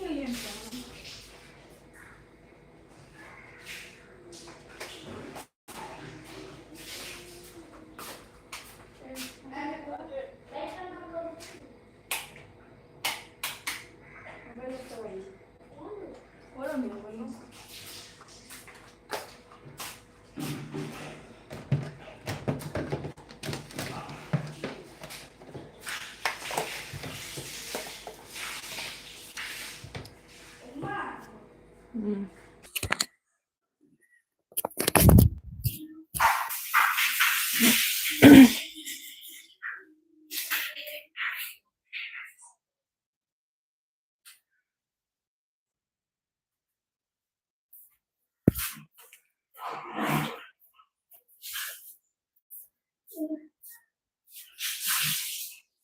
Yeah.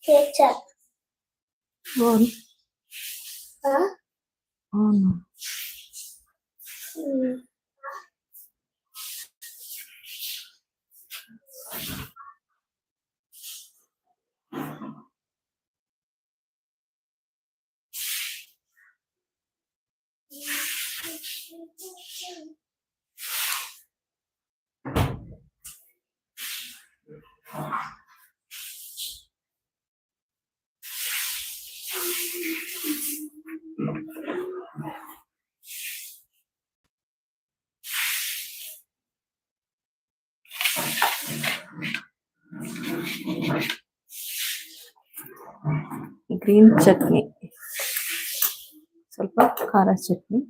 Ketchup. Bon. Huh? Oh no. Green chutney ಸ್ವಲ್ಪ ಖಾರ ಚಟ್ನಿ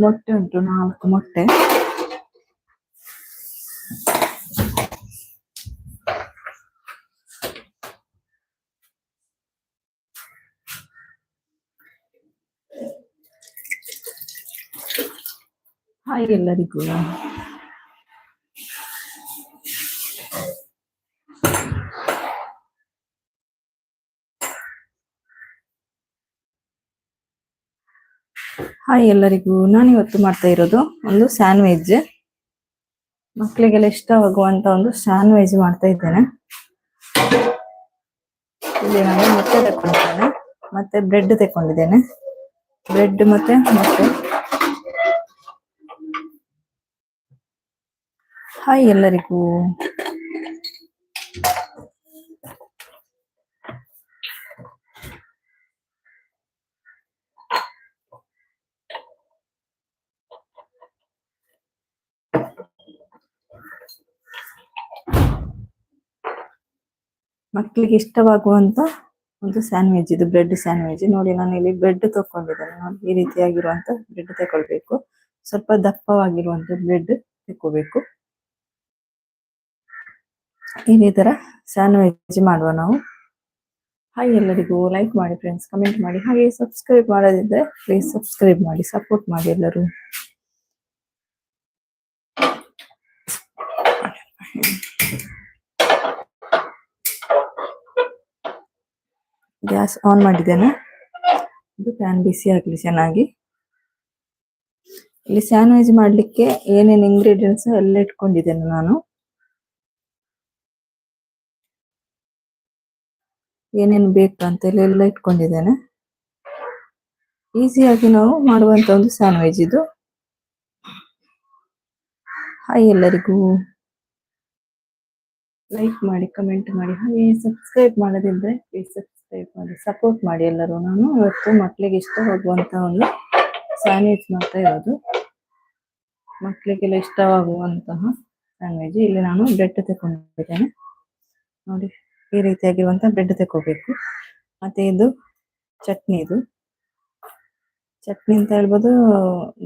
ಮೊಟ್ಟೆ ಉಂಟು ನಾಲ್ಕು ಮೊಟ್ಟೆ ಹಾಯ್ ಎಲ್ಲರಿಗೂ ಹಾಯ್ ಎಲ್ಲರಿಗೂ. ನಾನು ಇವತ್ತು ಮಾಡ್ತಾ ಇರೋದು ಒಂದು ಸ್ಯಾಂಡ್ವಿಚ್. ಮಕ್ಕಳಿಗೆಲ್ಲ ಇಷ್ಟವಾಗುವಂತ ಒಂದು ಸ್ಯಾಂಡ್ವಿಚ್ ಮಾಡ್ತಾ ಇದ್ದೇನೆ. ಇಲ್ಲಿ ನಾನು ಮೊಟ್ಟೆ ತಕೊಂಡಿದ್ದೇನೆ ಮತ್ತೆ ಬ್ರೆಡ್ ತಕೊಂಡಿದ್ದೇನೆ ಬ್ರೆಡ್ ಮತ್ತೆ ಮೊಟ್ಟೆ ಹಾಯ್ ಎಲ್ಲರಿಗೂ. ಮಕ್ಕಳಿಗೆ ಇಷ್ಟವಾಗುವಂತ ಒಂದು ಸ್ಯಾಂಡ್ವಿಚ್ ಇದು ಬ್ರೆಡ್ ಸ್ಯಾಂಡ್ವಿಚ್ ನೋಡಿ ನಾನು ಇಲ್ಲಿ ಬ್ರೆಡ್ ತಕೊಂಡಿದ್ದೇನೆ ನೋಡಿ, ಈ ರೀತಿಯಾಗಿರುವಂತ ಬ್ರೆಡ್ ತಗೊಳ್ಬೇಕು ಸ್ವಲ್ಪ ದಪ್ಪವಾಗಿರುವಂತ ಬ್ರೆಡ್ ತಗೋಬೇಕು ಈ ತರ ಸ್ಯಾಂಡ್ವಿಚ್ ಮಾಡುವ ನಾವು. ಹಾಯ್ ಎಲ್ಲರಿಗೂ ಲೈಕ್ ಮಾಡಿ ಫ್ರೆಂಡ್ಸ್ ಕಮೆಂಟ್ ಮಾಡಿ. ಹಾಗೆ ಸಬ್ಸ್ಕ್ರೈಬ್ ಮಾಡದಿದ್ರೆ ಪ್ಲೀಸ್ ಸಬ್ಸ್ಕ್ರೈಬ್ ಮಾಡಿ ಸಪೋರ್ಟ್ ಮಾಡಿ ಎಲ್ಲರೂ. ಗ್ಯಾಸ್ ಆನ್ ಮಾಡಿದ್ದೇನೆ. ಇದು ಪ್ಯಾನ್ ಬಿಸಿ ಆಗಲಿ ಚೆನ್ನಾಗಿ. ಇಲ್ಲಿ ಸ್ಯಾಂಡ್ವಿಚ್ ಮಾಡಲಿಕ್ಕೆ ಏನೇನು ಇಂಗ್ರೀಡಿಯೆಂಟ್ಸ್ ಎಲ್ಲ ಇಟ್ಕೊಂಡಿದ್ದೇನೆ ನಾನು. ಏನೇನು ಬೇಕು ಅಂತ ಹೇಳಿ ಎಲ್ಲ ಇಟ್ಕೊಂಡಿದ್ದೇನೆ. ಈಸಿಯಾಗಿ ನಾವು ಮಾಡುವಂತ ಒಂದು ಸ್ಯಾಂಡ್ವಿಚ್ ಇದು. ಹಾಯ್ ಎಲ್ಲರಿಗೂ. ಲೈಕ್ ಮಾಡಿ ಕಮೆಂಟ್ ಮಾಡಿ. ಹಾಗೆ ಸಬ್ಸ್ಕ್ರೈಬ್ ಮಾಡದಿದ್ರೆ ಪ್ಲೀಸ್ ಸಬ್ಸ್ಕ್ರೈಬ್ ಮಾಡಿ ಸಪೋರ್ಟ್ ಮಾಡಿ ಎಲ್ಲರೂ ನಾನು. ಇವತ್ತು ಮಕ್ಕಳಿಗೆ ಇಷ್ಟ ಹೋಗುವಂತ ಒಂದು ಸ್ಯಾಂಡ್ವಿಚ್ ಮಾಡ್ತಾ ಇರೋದು. ಮಕ್ಕಳಿಗೆಲ್ಲ ಇಷ್ಟವಾಗುವಂತಹ ಸ್ಯಾಂಡ್ವಿಚ್ ಇಲ್ಲಿ ನಾನು ಬ್ರೆಡ್ ತಗೊಂಡಿದ್ದೇನೆ ನೋಡಿ, ಈ ರೀತಿಯಾಗಿರುವಂತಹ ಬ್ರೆಡ್ ತಗೋಬೇಕು ಮತ್ತೆ ಇದು ಚಟ್ನಿ ಇದು. ಚಟ್ನಿ ಅಂತ ಹೇಳ್ಬೋದು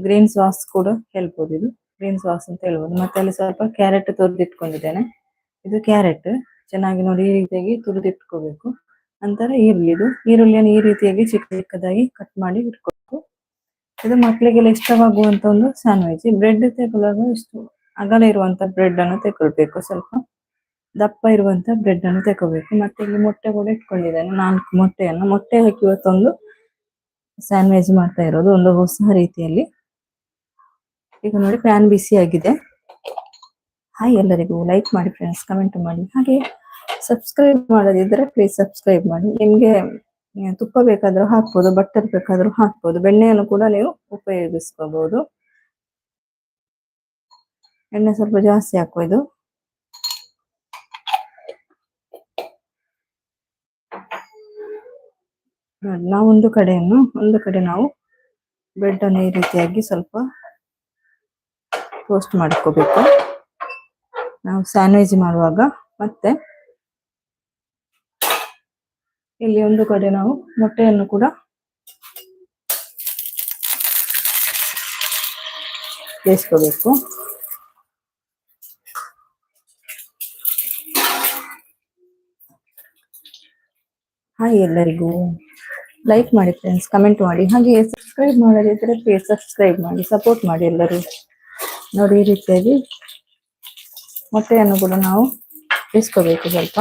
ಗ್ರೀನ್ ಸಾಸ್ ಕೂಡ ಹೇಳ್ಬೋದು ಇದು. ಗ್ರೀನ್ ಸಾಸ್ ಅಂತ ಹೇಳ್ಬೋದು. ಮತ್ತೆ ಅಲ್ಲಿ ಸ್ವಲ್ಪ ಕ್ಯಾರೆಟ್ ತುರಿದಿಟ್ಕೊಂಡಿದ್ದೇನೆ. ಇದು ಕ್ಯಾರೆಟ್ ಚೆನ್ನಾಗಿ ನೋಡಿ, ಈ ರೀತಿಯಾಗಿ ತುರಿದಿಟ್ಕೋಬೇಕು. ನಂತರ ಈರುಳ್ಳಿ. ಇದು ಈರುಳ್ಳಿಯನ್ನು ಈ ರೀತಿಯಾಗಿ ಚಿಕ್ಕ ಚಿಕ್ಕದಾಗಿ ಕಟ್ ಮಾಡಿ ಇಟ್ಕೋಬೇಕು. ಇದು ಮಕ್ಕಳಿಗೆಲ್ಲ ಇಷ್ಟವಾಗುವಂತ ಒಂದು ಸ್ಯಾಂಡ್ವಿಚ್ ಬ್ರೆಡ್ ತೆಗೊಳ್ಳೋದು ಇಷ್ಟು ಅಗಲ ಇರುವಂತ ಬ್ರೆಡ್ ಅನ್ನು ತೆಗೊಳ್ಬೇಕು ಸ್ವಲ್ಪ ದಪ್ಪ ಇರುವಂತ ಬ್ರೆಡ್ ಅನ್ನು ತೆಕೋಬೇಕು ಮತ್ತೆ ಇಲ್ಲಿ ಮೊಟ್ಟೆ ಕೂಡ ಇಟ್ಕೊಂಡಿದ್ದೇನೆ. ನಾಲ್ಕು ಮೊಟ್ಟೆಯನ್ನು. ಮೊಟ್ಟೆ ಹಾಕಿ ಇವತ್ತೊಂದು ಸ್ಯಾಂಡ್ವಿಚ್ ಮಾಡ್ತಾ ಇರೋದು. ಒಂದು ಹೊಸ ರೀತಿಯಲ್ಲಿ. ಈಗ ನೋಡಿ ಪ್ಯಾನ್ ಬಿಸಿ ಆಗಿದೆ. ಹಾಯ್ ಎಲ್ಲರಿಗೂ. ಲೈಕ್ ಮಾಡಿ ಫ್ರೆಂಡ್ಸ್ ಕಮೆಂಟ್ ಮಾಡಿ. ಹಾಗೆ. ಸಬ್ಸ್ಕ್ರೈಬ್ ಮಾಡದಿದ್ರೆ ಪ್ಲೀಸ್ ಸಬ್ಸ್ಕ್ರೈಬ್ ಮಾಡಿ. ನಿಮ್ಗೆ ತುಪ್ಪ ಬೇಕಾದ್ರೂ ಹಾಕ್ಬೋದು ಬಟರ್ ಬೇಕಾದ್ರೂ ಹಾಕ್ಬೋದು, ಬೆಣ್ಣೆಯನ್ನು ಕೂಡ ನೀವು ಉಪಯೋಗಿಸ್ಕೋಬಹುದು ಎಣ್ಣೆ ಸ್ವಲ್ಪ ಜಾಸ್ತಿ ಹಾಕೋದು ಒಂದು ಕಡೆಯನ್ನು, ಒಂದು ಕಡೆ ನಾವು ಬ್ರೆಡ್ ಅನ್ನು ಈ ರೀತಿಯಾಗಿ ಸ್ವಲ್ಪ ಟೋಸ್ಟ್ ಮಾಡ್ಕೋಬೇಕು. ನಾವು ಸ್ಯಾಂಡ್ವಿಚ್ ಮಾಡುವಾಗ ಮತ್ತೆ ಇಲ್ಲಿ ಒಂದು ಕಡೆ ನಾವು ಮೊಟ್ಟೆಯನ್ನು ಕೂಡ ಬೇಯಿಸ್ಕೋಬೇಕು. ಹಾಯ್ ಎಲ್ಲರಿಗೂ. ಲೈಕ್ ಮಾಡಿ ಫ್ರೆಂಡ್ಸ್ ಕಮೆಂಟ್ ಮಾಡಿ. ಹಾಗೆ ಸಬ್ಸ್ಕ್ರೈಬ್ ಮಾಡೋದಿದ್ರೆ ಪ್ಲೀಸ್ ಸಬ್ಸ್ಕ್ರೈಬ್ ಮಾಡಿ ಸಪೋರ್ಟ್ ಮಾಡಿ ಎಲ್ಲರೂ. ನೋಡಿ ಈ ರೀತಿಯಾಗಿ ಮೊಟ್ಟೆಯನ್ನು ಕೂಡ ನಾವು ಬೇಯಿಸ್ಕೋಬೇಕು ಸ್ವಲ್ಪ.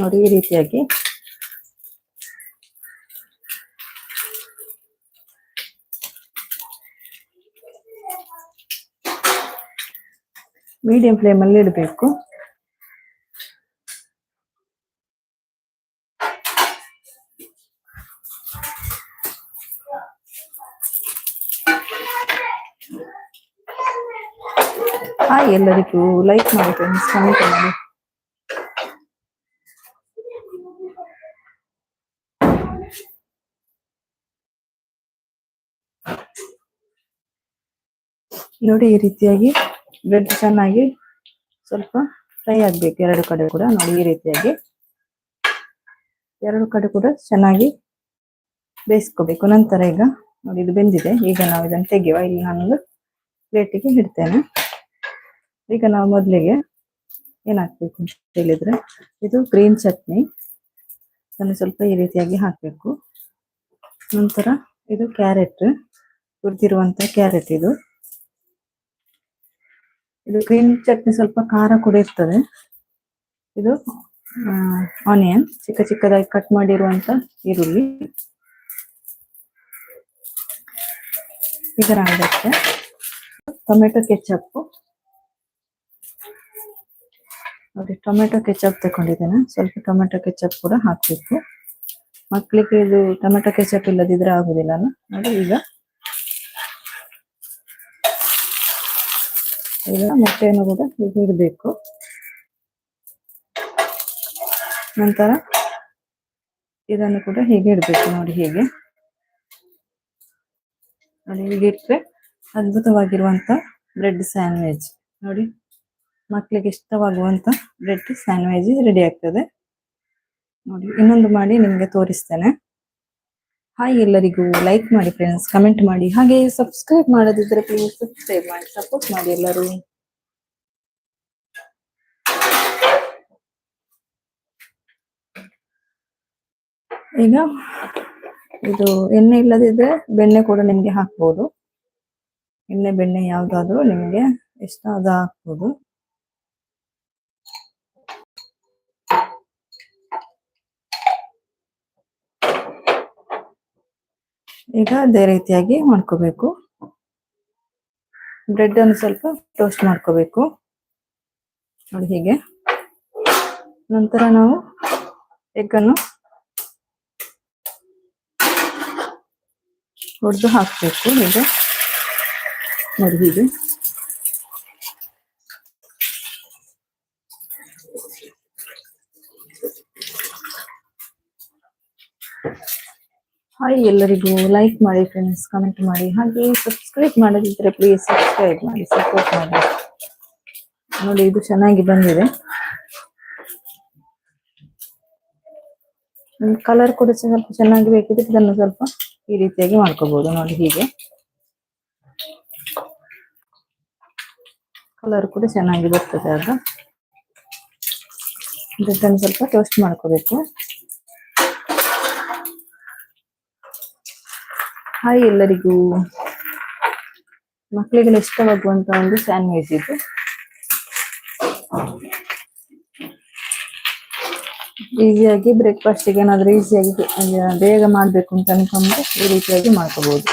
ನೋಡಿ ಈ ರೀತಿಯಾಗಿ. ಮೀಡಿಯಂ ಫ್ಲೇಮ್ ಅಲ್ಲಿ ಇಡಬೇಕು. ಹಾಯ್ ಎಲ್ಲರಿಗೂ ಲೈಕ್ ಮಾಡಿ ಫ್ರೆಂಡ್ಸ್ ಕಮೆಂಟ್ ಮಾಡಿ. ನೋಡಿ ಈ ರೀತಿಯಾಗಿ ಬ್ರೆಡ್ ಚೆನ್ನಾಗಿ ಸ್ವಲ್ಪ ಫ್ರೈ ಆಗ್ಬೇಕು. ಎರಡು ಕಡೆ ಕೂಡ ನೋಡಿ ಈ ರೀತಿಯಾಗಿ. ಎರಡು ಕಡೆ ಕೂಡ ಚೆನ್ನಾಗಿ ಬೇಯಿಸ್ಕೋಬೇಕು. ನಂತರ ಈಗ ನೋಡಿ ಇದು ಬೆಂದಿದೆ. ಈಗ ನಾವು ಇದನ್ನು ತೆಗೆಯುವ. ಇಲ್ಲಿ ನಾನೊಂದು ಪ್ಲೇಟಿಗೆ ಇಡ್ತೇನೆ. ಈಗ ನಾವು ಮೊದಲಿಗೆ ಏನಾಗ್ಬೇಕು ಅಂತ ಹೇಳಿದ್ರೆ ಇದು ಗ್ರೀನ್ ಚಟ್ನಿ. ಅದನ್ನು ಸ್ವಲ್ಪ ಈ ರೀತಿಯಾಗಿ ಹಾಕ್ಬೇಕು. ನಂತರ ಇದು ಕ್ಯಾರೆಟ್ ಹುರಿದಿರುವಂತ ಕ್ಯಾರೆಟ್ ಇದು. ಇದು ಗ್ರೀನ್ ಚಟ್ನಿ ಸ್ವಲ್ಪ ಖಾರ ಕೂಡ ಇರ್ತದೆ. ಇದು ಆನಿಯನ್ ಚಿಕ್ಕ ಚಿಕ್ಕದಾಗಿ ಕಟ್ ಮಾಡಿರುವಂತ ಈರುಳ್ಳಿ. ಇದರ ಆಗುತ್ತೆ. ಟೊಮೆಟೊ ಕೆಚಪ್ ನೋಡಿ, ಟೊಮೆಟೊ ಕೆಚಪ್ ತಗೊಂಡಿದ್ದೇನೆ ಸ್ವಲ್ಪ ಟೊಮೆಟೊ ಕೆಚಪ್ ಕೂಡ ಹಾಕ್ಬೇಕು. ಮಕ್ಕಳಿಗೆ ಇದು ಟೊಮೆಟೊ ಕೆಚಪ್ ಇಲ್ಲದಿದ್ರೆ ಆಗುದಿಲ್ಲ ನೋಡಿ, ಈಗ ಈಗ ಮೊಟ್ಟೆಯನ್ನು ಕೂಡ ಹೀಗೆ ಇಡಬೇಕು. ನಂತರ ಇದನ್ನು ಕೂಡ ಹೀಗೆ ಇಡಬೇಕು ನೋಡಿ ಹೀಗೆ. ನೋಡಿ ಹೀಗೆ ಇಟ್ರೆ ಅದ್ಭುತವಾಗಿರುವಂತ ಬ್ರೆಡ್ ಸ್ಯಾಂಡ್ವಿಚ್. ನೋಡಿ ಮಕ್ಕಳಿಗೆ ಇಷ್ಟವಾಗುವಂತ ಬ್ರೆಡ್ ಸ್ಯಾಂಡ್ವಿಚ್ ರೆಡಿ ಆಗ್ತದೆ. ನೋಡಿ ಇನ್ನೊಂದು ಮಾಡಿ ನಿಮಗೆ ತೋರಿಸ್ತೇನೆ. ಹಾಯ್ ಎಲ್ಲರಿಗೂ ಲೈಕ್ ಮಾಡಿ ಫ್ರೆಂಡ್ಸ್ ಕಮೆಂಟ್ ಮಾಡಿ. ಹಾಗೆ ಸಬ್ಸ್ಕ್ರೈಬ್ ಮಾಡೋದಿದ್ರೆ ಪ್ಲೀಸ್ ಸಬ್ಸ್ಕ್ರೈಬ್ ಮಾಡಿ ಸಪೋರ್ಟ್ ಮಾಡಿ ಎಲ್ಲರೂ. ಈಗ ಇದು ಎಣ್ಣೆ ಇಲ್ಲದಿದ್ರೆ ಬೆಣ್ಣೆ ಕೂಡ ನಿಮ್ಗೆ ಹಾಕ್ಬೋದು. ಎಣ್ಣೆ, ಬೆಣ್ಣೆ ಯಾವ್ದಾದ್ರು ನಿಮ್ಗೆ ಇಷ್ಟ ಅದು ಹಾಕ್ಬೋದು. ಈಗ ಅದೇ ರೀತಿಯಾಗಿ ಮಾಡ್ಕೋಬೇಕು. ಬ್ರೆಡ್ ಅನ್ನು ಸ್ವಲ್ಪ ಟೋಸ್ಟ್ ಮಾಡ್ಕೋಬೇಕು. ನೋಡಿ ಹೀಗೆ. ನಂತರ ನಾವು ಎಗ್ ಅನ್ನು ಹೊಡೆದು ಹಾಕಬೇಕು ಹೀಗೆ. ನೋಡಿ ಹೀಗೆ. ಹಾಯ್ ಎಲ್ಲರಿಗೂ ಲೈಕ್ ಮಾಡಿ ಫ್ರೆಂಡ್ಸ್ ಕಮೆಂಟ್ ಮಾಡಿ, ಹಾಗೆ ಸಬ್ಸ್ಕ್ರೈಬ್ ಮಾಡದಿದ್ರೆ ಪ್ಲೀಸ್ ಸಬ್ಸ್ಕ್ರೈಬ್ ಮಾಡಿ ಸಪೋರ್ಟ್ ಮಾಡಿ. ನೋಡಿ ಇದು ಚೆನ್ನಾಗಿ ಬಂದಿದೆ. ಕಲರ್ ಕೂಡ ಸ್ವಲ್ಪ ಚೆನ್ನಾಗಿ ಬೇಕಿದ್ರೆ ಇದನ್ನು ಸ್ವಲ್ಪ ಈ ರೀತಿಯಾಗಿ ಮಾಡ್ಕೋಬಹುದು ನೋಡಿ ಹೀಗೆ. ಕಲರ್ ಕೂಡ ಚೆನ್ನಾಗಿ ಬರ್ತದೆ ಆಗ ಇದನ್ನು ಸ್ವಲ್ಪ ಟೋಸ್ಟ್ ಮಾಡ್ಕೋಬೇಕು. ಹಾಯ್ ಎಲ್ಲರಿಗೂ. ಮಕ್ಕಳಿಗೆ ಇಷ್ಟವಾಗುವಂತ ಒಂದು ಸ್ಯಾಂಡ್ವಿಚ್ ಇದು. ಈಸಿಯಾಗಿ ಬ್ರೇಕ್ಫಾಸ್ಟಿಗೆ ಏನಾದ್ರೂ ಈಸಿಯಾಗಿ ಬೇಗ ಮಾಡ್ಬೇಕು ಅಂತ ಅನ್ಕೊಂಡ್ರೆ ಈ ರೀತಿಯಾಗಿ ಮಾಡ್ಕೋಬಹುದು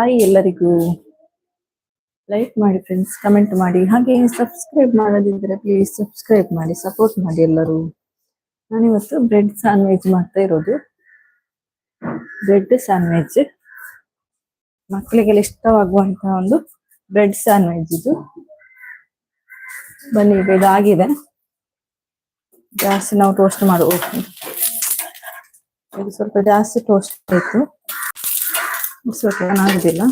ಹಾಯ್ ಎಲ್ಲರಿಗೂ. ಲೈಕ್ ಮಾಡಿ ಫ್ರೆಂಡ್ಸ್ ಕಮೆಂಟ್ ಮಾಡಿ. ಹಾಗೆ ಸಬ್ಸ್ಕ್ರೈಬ್ ಮಾಡೋದಿದ್ರೆ ಪ್ಲೀಸ್ ಸಬ್ಸ್ಕ್ರೈಬ್ ಮಾಡಿ ಸಪೋರ್ಟ್ ಮಾಡಿ ಎಲ್ಲರೂ. ನಾನಿವತ್ತು ಬ್ರೆಡ್ ಸ್ಯಾಂಡ್ವಿಚ್ ಮಾಡ್ತಾ ಇರೋದು. ಬ್ರೆಡ್ ಸ್ಯಾಂಡ್ವಿಚ್ ಮಕ್ಕಳಿಗೆಲ್ಲ ಇಷ್ಟವಾಗುವಂತ ಒಂದು ಬ್ರೆಡ್ ಸ್ಯಾಂಡ್ವಿಚ್ ಇದು. ಬನ್ನಿ ಈಗ ಆಗಿದೆ. ಜಾಸ್ತಿ ನಾವು ಟೋಸ್ಟ್ ಮಾಡು. ಇದು ಸ್ವಲ್ಪ ಜಾಸ್ತಿ ಟೋಸ್ಟ್ ಆಯ್ತು ಸ್ವಲ್ಪ ಏನಾಗುದಿಲ್ಲ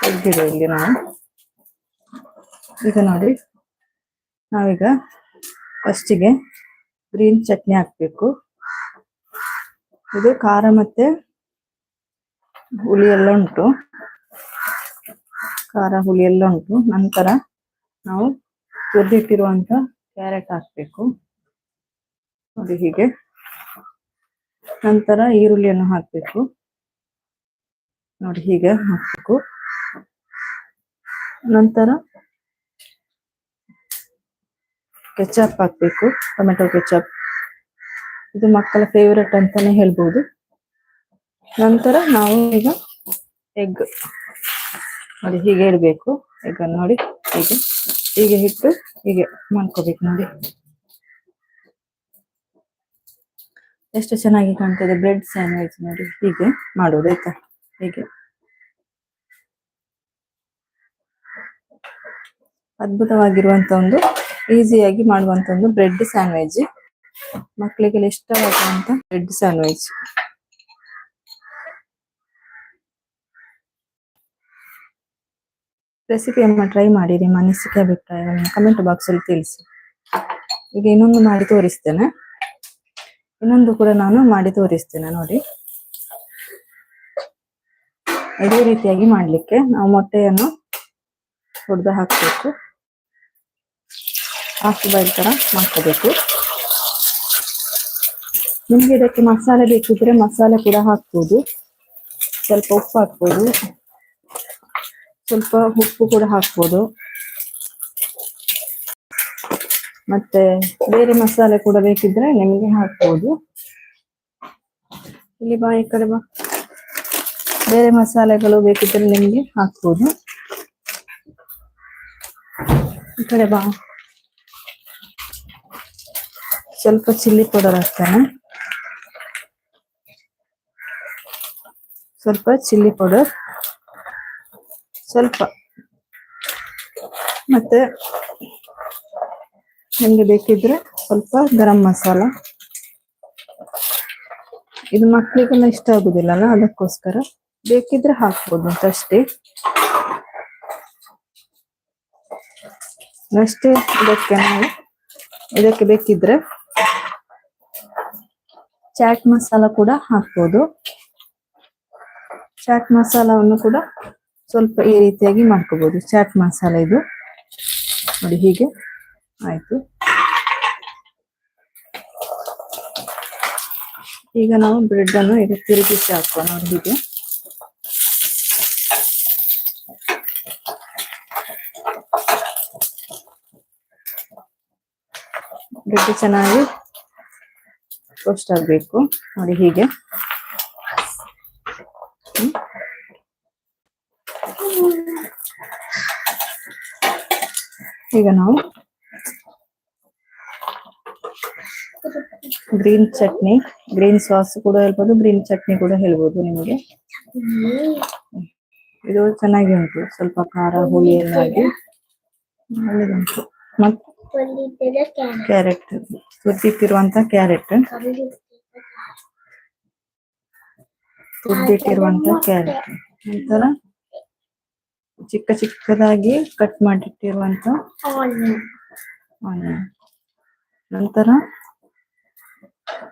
ತೆಗ್ದಿದೆ ಇಲ್ಲಿ ನಾವು. ಈಗ ನೋಡಿ, ನಾವೀಗ ಫಸ್ಟಿಗೆ ಗ್ರೀನ್ ಚಟ್ನಿ ಹಾಕ್ಬೇಕು. ಇದು ಖಾರ ಮತ್ತೆ ಹುಳಿ ಎಲ್ಲ ಉಂಟು. ಖಾರ, ಹುಳಿ ಎಲ್ಲ ಉಂಟು. ನಂತರ ನಾವು ತುರಿದಿಟ್ಟಿರುವಂತ ಕ್ಯಾರೆಟ್ ಹಾಕ್ಬೇಕು. ನೋಡಿ ಹೀಗೆ. ನಂತರ ಈರುಳ್ಳಿಯನ್ನು ಹಾಕ್ಬೇಕು. ನೋಡಿ ಹೀಗೆ ಹಾಕಬೇಕು. ನಂತರ ಕೆಚಪ್ ಹಾಕ್ಬೇಕು, ಟೊಮೆಟೊ ಕೆಚಪ್. ಇದು ಮಕ್ಕಳ ಫೇವರೆಟ್ ಅಂತಾನೆ ಹೇಳ್ಬೋದು. ನಂತರ ನಾವು ಈಗ ಎಗ್ ನೋಡಿ ಹೀಗೆ ಇಡಬೇಕು. ಎಗ್ ನೋಡಿ ಹೀಗೆ. ಹೀಗೆ ಇಟ್ಟು ಹೀಗೆ ಮಾಡ್ಕೋಬೇಕು ನೋಡಿ. ಎಷ್ಟು ಚೆನ್ನಾಗಿ ಕಾಣ್ತದೆ ಬ್ರೆಡ್ ಸ್ಯಾಂಡ್ವಿಚ್ ನೋಡಿ. ಹೀಗೆ ಮಾಡೋದು ಆಯ್ತಾ? ಹೀಗೆ. ಅದ್ಭುತವಾಗಿರುವಂತ ಒಂದು ಈಸಿಯಾಗಿ ಮಾಡುವಂತ ಒಂದು ಬ್ರೆಡ್ ಸ್ಯಾಂಡ್ವಿಚ್ ಮಕ್ಕಳಿಗೆಲ್ಲ ಇಷ್ಟವಾಗುವಂತ ಬ್ರೆಡ್ ಸ್ಯಾಂಡ್ವಿಚ್ ರೆಸಿಪಿಯನ್ನ ಟ್ರೈ ಮಾಡಿ ನಿಮ್ಮ ಅನಿಸಿಕೆ ಅಭಿಪ್ರಾಯವನ್ನು ಕಮೆಂಟ್ ಬಾಕ್ಸ್ ಅಲ್ಲಿ ತಿಳಿಸಿ. ಈಗ ಇನ್ನೊಂದು ಮಾಡಿ ತೋರಿಸ್ತೇನೆ. ಇನ್ನೊಂದು ಕೂಡ ನಾನು ಮಾಡಿ ತೋರಿಸ್ತೇನೆ, ನೋಡಿ. ಇದೇ ರೀತಿಯಾಗಿ ಮಾಡ್ಲಿಕ್ಕೆ ನಾವು ಮೊಟ್ಟೆಯನ್ನು ಹೊಡೆದು ಹಾಕಬೇಕು. ಹಾಫ್ ಬಾಯ್ಲ್ ತರ ಮಾಡ್ಕೋಬೇಕು. ನಿಮ್ಗೆ ಇದಕ್ಕೆ ಮಸಾಲೆ ಬೇಕಿದ್ರೆ ಮಸಾಲೆ ಕೂಡ ಹಾಕ್ಬೋದು. ಸ್ವಲ್ಪ ಉಪ್ಪು ಹಾಕ್ಬೋದು. ಸ್ವಲ್ಪ ಉಪ್ಪು ಕೂಡ ಹಾಕ್ಬೋದು. ಮತ್ತೆ ಬೇರೆ ಮಸಾಲೆ ಕೂಡ ಬೇಕಿದ್ರೆ ನಿಮಗೆ ಹಾಕ್ಬೋದು. ಇಲ್ಲಿ ಬಾ, ಈ ಕಡೆ ಬಾ. ಬೇರೆ ಮಸಾಲೆಗಳು ಬೇಕಿದ್ರೆ ನಿಮಗೆ ಹಾಕ್ಬೋದು. ಈ ಕಡೆ ಬಾ. ಸ್ವಲ್ಪ ಚಿಲ್ಲಿ ಪೌಡರ್ ಹಾಕ್ತಾನೆ. ಸ್ವಲ್ಪ ಚಿಲ್ಲಿ ಪೌಡರ್. ಸ್ವಲ್ಪ. ಮತ್ತೆ ನಿಮ್ಗೆ ಬೇಕಿದ್ರೆ ಸ್ವಲ್ಪ ಗರಂ ಮಸಾಲ. ಇದು ಮಕ್ಕಳಿಗೆಲ್ಲ ಇಷ್ಟ ಆಗುದಿಲ್ಲಲ್ಲ, ಅದಕ್ಕೋಸ್ಕರ ಬೇಕಿದ್ರೆ ಹಾಕ್ಬೋದು ಅಂತ ಅಷ್ಟೇ. ಅಷ್ಟೇ ಇದಕ್ಕೆ ನಾವು, ಇದಕ್ಕೆ ಬೇಕಿದ್ರೆ ಚಾಟ್ ಮಸಾಲ ಕೂಡ ಹಾಕ್ಬೋದು. ಚಾಟ್ ಮಸಾಲವನ್ನು ಕೂಡ ಸ್ವಲ್ಪ ಈ ರೀತಿಯಾಗಿ ಮಾಡ್ಕೋಬಹುದು ಚಾಟ್ ಮಸಾಲ ಇದು. ನೋಡಿ ಹೀಗೆ. ಆಯ್ತು. ಈಗ ನಾವು ಬ್ರೆಡ್ ಅನ್ನು ಈಗ ತಿರುಗಿಸಿ ಹಾಕೋಣ ಹೀಗೆ ಬ್ರೆಡ್ ಚೆನ್ನಾಗಿ ಟೋಸ್ಟ್ ಆಗಬೇಕು. ನೋಡಿ ಹೀಗೆ. ಈಗ ನಾವು ಗ್ರೀನ್ ಚಟ್ನಿ ಗ್ರೀನ್ ಸಾಸ್ ಕೂಡ ಹೇಳ್ಬೋದು ಗ್ರೀನ್ ಚಟ್ನಿ ಕೂಡ ಹೇಳ್ಬೋದು ನಿಮಗೆ. ಇದು ಚೆನ್ನಾಗಿ ಉಂಟು ಸ್ವಲ್ಪ ಖಾರ ಹುಳಿ ಎಲ್ಲ ಆಗಿ ಒಳ್ಳೆದುಂಟು. ಕ್ಯಾರೆಟ್ ತುರ್ದಿಟ್ಟಿರುವಂತ ಕ್ಯಾರೆಟ್. ತುರ್ದಿಟ್ಟಿರುವಂತ ಕ್ಯಾರೆಟ್. ನಂತರ ಚಿಕ್ಕ ಚಿಕ್ಕದಾಗಿ ಕಟ್ ಮಾಡಿಟ್ಟಿರುವಂತ ಆನಿಯನ್ ನಂತರ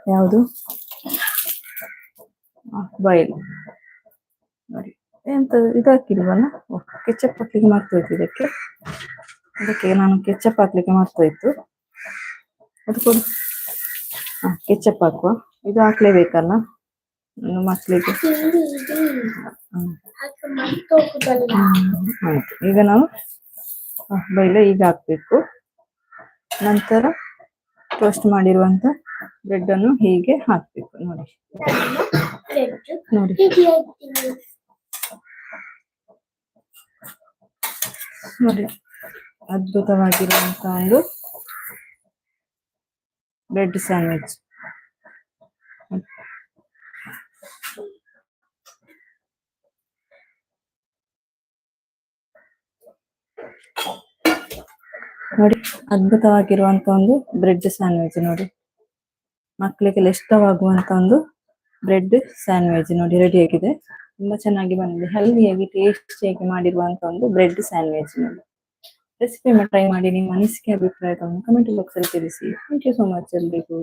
ಯಾವುದು? ಬಾಯಿಲ್. ನೋಡಿ ಎಂತ ಇದು ಹಾಕಿಲ್ವಲ್ಲ ಕೆಚ್ಚಪ್ ಹಾಕ್ಲಿಕ್ಕೆ ಮರ್ತೋಯ್ತು ಇದಕ್ಕೆ. ಅದಕ್ಕೆ ನಾನು ಕೆಚ್ಚಪ್ ಹಾಕ್ಲಿಕ್ಕೆ ಮರ್ತೋಯ್ತು ಅದು ಕೊಡು. ಹಾ ಕೆಚ್ಚಪ್ ಹಾಕುವ. ಇದು ಹಾಕ್ಲೇಬೇಕಲ್ಲ? ಹ್ಮ್, ಆಯ್ತು. ಈಗ ನಾವು ಬೈಲ ಈಗ ಹಾಕ್ಬೇಕು. ನಂತರ ಟೋಸ್ಟ್ ಮಾಡಿರುವಂತ ಬ್ರೆಡ್ ಅನ್ನು ಹೀಗೆ ಹಾಕ್ಬೇಕು. ನೋಡಿ. ನೋಡಿ. ನೋಡಿ. ಅದ್ಭುತವಾಗಿರುವಂತ ಒಂದು ಬ್ರೆಡ್ ಸ್ಯಾಂಡ್ವಿಚ್. ನೋಡಿ. ಅದ್ಭುತವಾಗಿರುವಂತ ಒಂದು ಬ್ರೆಡ್ ಸ್ಯಾಂಡ್ವಿಚ್. ನೋಡಿ. ಮಕ್ಕಳಿಗೆಲ್ಲ ಇಷ್ಟವಾಗುವಂತ ಒಂದು ಬ್ರೆಡ್ ಸ್ಯಾಂಡ್ವಿಚ್ ನೋಡಿ ರೆಡಿ ಆಗಿದೆ. ತುಂಬಾ ಚೆನ್ನಾಗಿ ಬಂದಿದೆ. ಹೆಲ್ದಿಯಾಗಿ ಟೇಸ್ಟಿಯಾಗಿ ಮಾಡಿರುವಂತ ಒಂದು ಬ್ರೆಡ್ ಸ್ಯಾಂಡ್ವಿಚ್ ನೋಡಿ. ರೆಸಿಪಿ ಟ್ರೈ ಮಾಡಿ ನಿಮ್ಮ ಅನಿಸಿಕೆ ಅಭಿಪ್ರಾಯಗಳನ್ನು ಕಮೆಂಟ್ ಬಾಕ್ಸ್ ಅಲ್ಲಿ ತಿಳಿಸಿ. ಥ್ಯಾಂಕ್ ಯು ಸೋ ಮಚ್ ಎಲ್ರಿಗೂ.